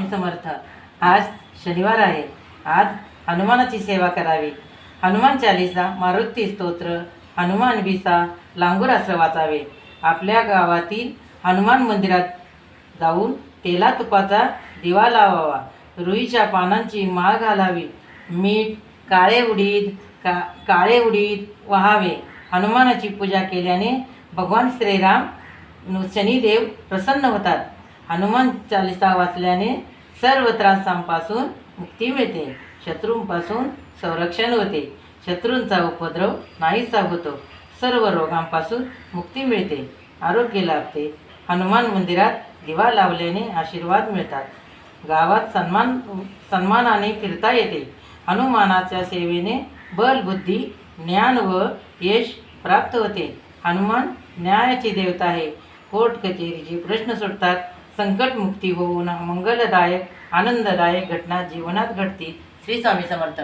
स्वामी समर्थ. आज शनिवार आहे. आज हनुमानाची सेवा करावी. हनुमान चालिसा मारुती स्तोत्र हनुमान विसा लांगुरास्त्र वाचावे. आपल्या गावातील हनुमान मंदिरात जाऊन तेला तुपाचा दिवा लावावा. रुईच्या पानांची माळ घालावी. मीठ काळे उडीद का काळे उडीद व्हावे. हनुमानाची पूजा केल्याने भगवान श्रीराम शनिदेव प्रसन्न होतात. हनुमान चालिसा वाचल्याने सर्व त्रासांपासून मुक्ती मिळते. शत्रूंपासून संरक्षण होते. शत्रूंचा उपद्रव नाहीसा होतो. सर्व रोगांपासून मुक्ती मिळते. आरोग्य लाभते. हनुमान मंदिरात दिवा लावल्याने आशीर्वाद मिळतात. गावात सन्मान सन्मानाने फिरता येते. हनुमानाच्या सेवेने बल बुद्धी ज्ञान व यश प्राप्त होते. हनुमान न्यायाची देवता आहे. कोर्ट कचेरीचे प्रश्न सुटतात संकटमुक्ती होऊन मंगलदायक आनंददायक घटना जीवनात घडतील. श्री स्वामी समर्थ.